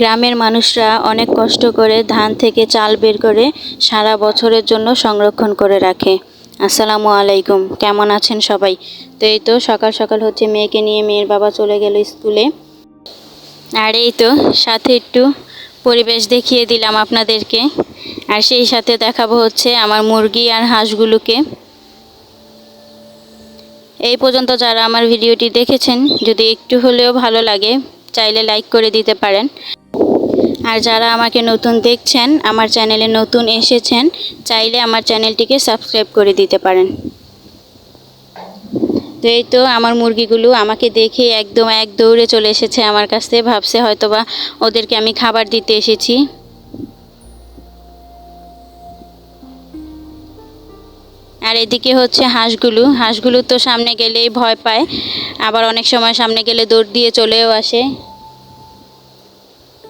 গ্রামের মানুষরা অনেক কষ্ট করে ধান থেকে চাল বের করে সারা বছরের জন্য সংরক্ষণ করে রাখে। আসসালামু আলাইকুম। কেমন আছেন সবাই? তো এই তো সকাল সকাল হচ্ছে মেয়েকে নিয়ে মেয়ের বাবা চলে গেল স্কুলে। আর এই তো সাথে একটু পরিবেশ দেখিয়ে দিলাম আপনাদেরকে। আর সেই সাথে দেখাবো হচ্ছে আমার মুরগি আর হাঁসগুলোকে। এই পর্যন্ত যারা আমার ভিডিওটি দেখেছেন, যদি একটু হলেও ভালো লাগে চাইলে লাইক করে দিতে পারেন। আর যারা আমাকে নতুন দেখছেন, আমার চ্যানেলে নতুন এসেছেন, চাইলে আমার চ্যানেলটিকে সাবস্ক্রাইব করে দিতে পারেন। তো এই তো আমার মুরগিগুলো আমাকে দেখে একদম, এক দৌড়ে চলে এসেছে আমার কাছে ভাবছে হয়তোবা ওদেরকে আমি খাবার দিতে এসেছি। আর এদিকে হচ্ছে হাঁসগুলো। হাঁসগুলো তো সামনে গেলেই ভয় পায়। আবার অনেক সময় সামনে গেলে দৌড় দিয়ে চলেও আসে।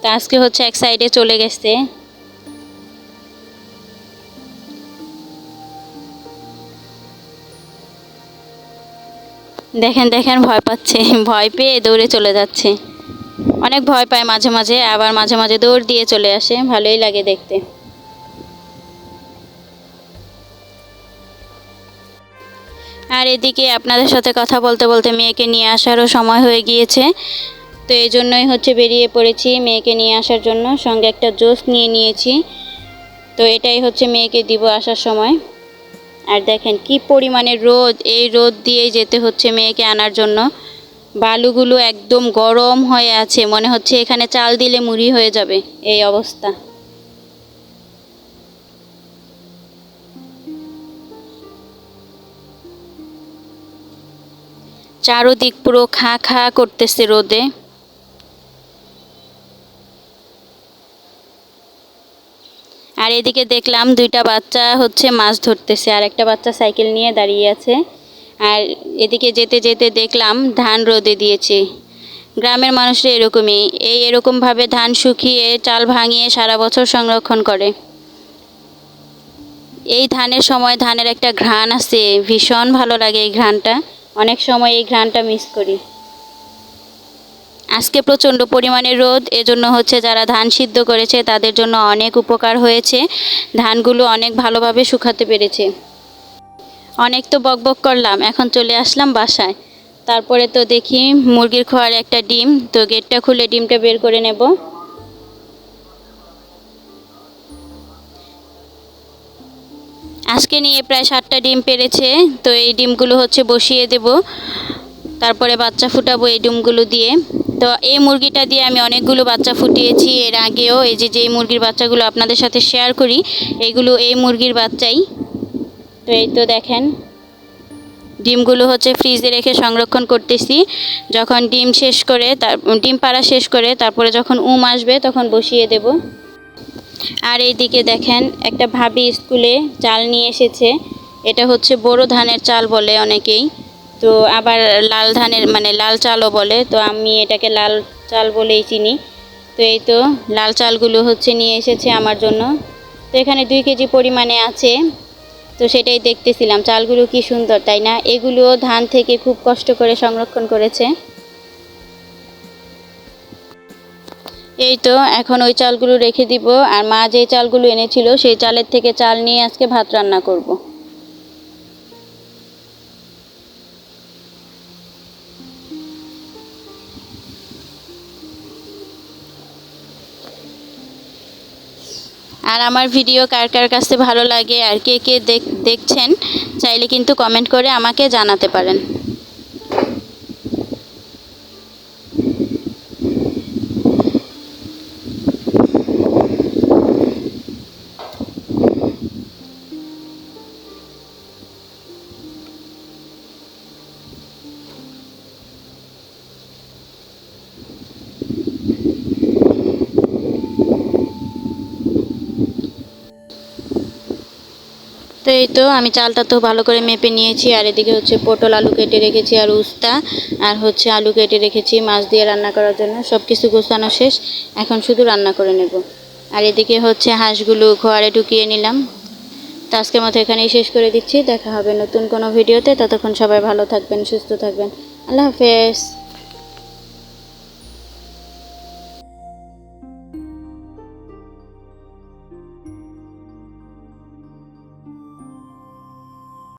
তা আজকে হচ্ছে এক সাইডে চলে গেছে। দেখেন দেখেন, ভয় পাচ্ছে। ভয় পেয়ে দৌড়ে চলে যাচ্ছে। অনেক ভয় পায় মাঝে মাঝে, আবার মাঝে মাঝে দৌড় দিয়ে চলে আসে। ভালোই লাগে দেখতে। আর এদিকে আপনাদের সাথে কথা বলতে বলতে মেয়েকে নিয়ে আসারও সময় হয়ে গিয়েছে। তো এই জন্যই হচ্ছে বেরিয়ে পড়েছি মেয়েকে নিয়ে আসার জন্য। সঙ্গে একটা জোস নিয়ে নিয়েছি। তো এটাই হচ্ছে মেয়েকে দিব আসার সময়। আর দেখেন কি পরিমাণে রোদ, এই রোদ দিয়েই যেতে হচ্ছে মেয়েকে আনার জন্য। বালুগুলো একদম গরম হয়ে আছে, মনে হচ্ছে এখানে চাল দিলে মুড়ি হয়ে যাবে। এই অবস্থা। চারোদিক পুরো খা খা করতেছে রোদে। আর এদিকে দেখলাম দুইটা বাচ্চা হচ্ছে মাছ ধরতেছে, আর একটা বাচ্চা সাইকেল নিয়ে দাঁড়িয়ে আছে। আর এদিকে যেতে যেতে দেখলাম ধান রোদে দিয়েছে। গ্রামের মানুষরা এরকমই, এই এরকমভাবে ধান শুকিয়ে চাল ভাঙিয়ে সারা বছর সংরক্ষণ করে। এই ধানের সময় ধানের একটা ঘ্রাণ আছে, ভীষণ ভালো লাগে এই ঘ্রাণটা। অনেক সময় এই ঘ্রাণটা মিস করি। আজকে প্রচণ্ড পরিমাণে রোদ, এজন্য হচ্ছে যারা ধান সিদ্ধ করেছে তাদের জন্য অনেক উপকার হয়েছে। ধানগুলো অনেক ভালোভাবে শুকাতে পেরেছে। অনেক তো বকবক করলাম, এখন চলে আসলাম বাসায়। তারপরে তো দেখি মুরগির খোয়ার একটা ডিম, তো গেটটা খুলে ডিমটা বের করে নেব। আজকে নিয়ে প্রায় সাতটা ডিম পেরেছে, তো এই ডিমগুলো হচ্ছে বসিয়ে দেব। তারপরে বাচ্চা ফুটাবো এই ডিমগুলো দিয়ে। তো এই মুরগিটা দিয়ে আমি অনেকগুলো বাচ্চা ফুটিয়েছি, এর আগেও এই যে যেই মুরগির বাচ্চাগুলো আপনাদের সাথে শেয়ার করি এইগুলো এই মুরগির বাচ্চাই। তো এই তো দেখেন, ডিমগুলো হচ্ছে ফ্রিজে রেখে সংরক্ষণ করতেছি। যখন ডিম শেষ করে, তার, ডিম পাড়া শেষ করে, তারপরে যখন উম আসবে, তখন বসিয়ে দেব। আর এইদিকে দেখেন, একটা ভাবি স্কুলে চাল নিয়ে এসেছে। এটা হচ্ছে বড় ধানের চাল বলে অনেকেই। তো আবার লাল ধানের মানে লাল চালও বলে। তো আমি এটাকে লাল চাল বলেই চিনি। তো এই তো লাল চালগুলো হচ্ছে নিয়ে এসেছে আমার জন্য। তো এখানে দুই কেজি পরিমাণে আছে। তো সেটাই দেখতেছিলাম, চালগুলো কি সুন্দর, তাই না? এগুলোও ধান থেকে খুব কষ্ট করে সংরক্ষণ করেছে। এই তো, এখন ওই চালগুলো রেখে দিব আর মা যে চালগুলো এনেছিল, সেই চালের থেকে চাল নিয়ে আজকে ভাত রান্না করব। আর আমার ভিডিও কার কার কাছে ভালো লাগে আর কে কে দেখছেন, চাইলে কিন্তু কমেন্ট করে আমাকে জানাতে পারেন তো এই তো, আমি চালটা তো ভালো করে মেপে নিয়েছি, আর এদিকে হচ্ছে পটল আলু কেটে রেখেছি আর উস্তা, আর হচ্ছে আলু কেটে রেখেছি মাছ দিয়ে রান্না করার জন্য সব কিছু গোছানো শেষ, এখন শুধু রান্না করে নেব। আর এদিকে হচ্ছে হাঁসগুলো ঘরে ঢুকিয়ে নিলাম। তো আজকের মতো এখানেই শেষ করে দিচ্ছি, দেখা হবে নতুন কোনো ভিডিওতে, ততক্ষণ সবাই ভালো থাকবেন, সুস্থ থাকবেন। আল্লাহ হাফেজ।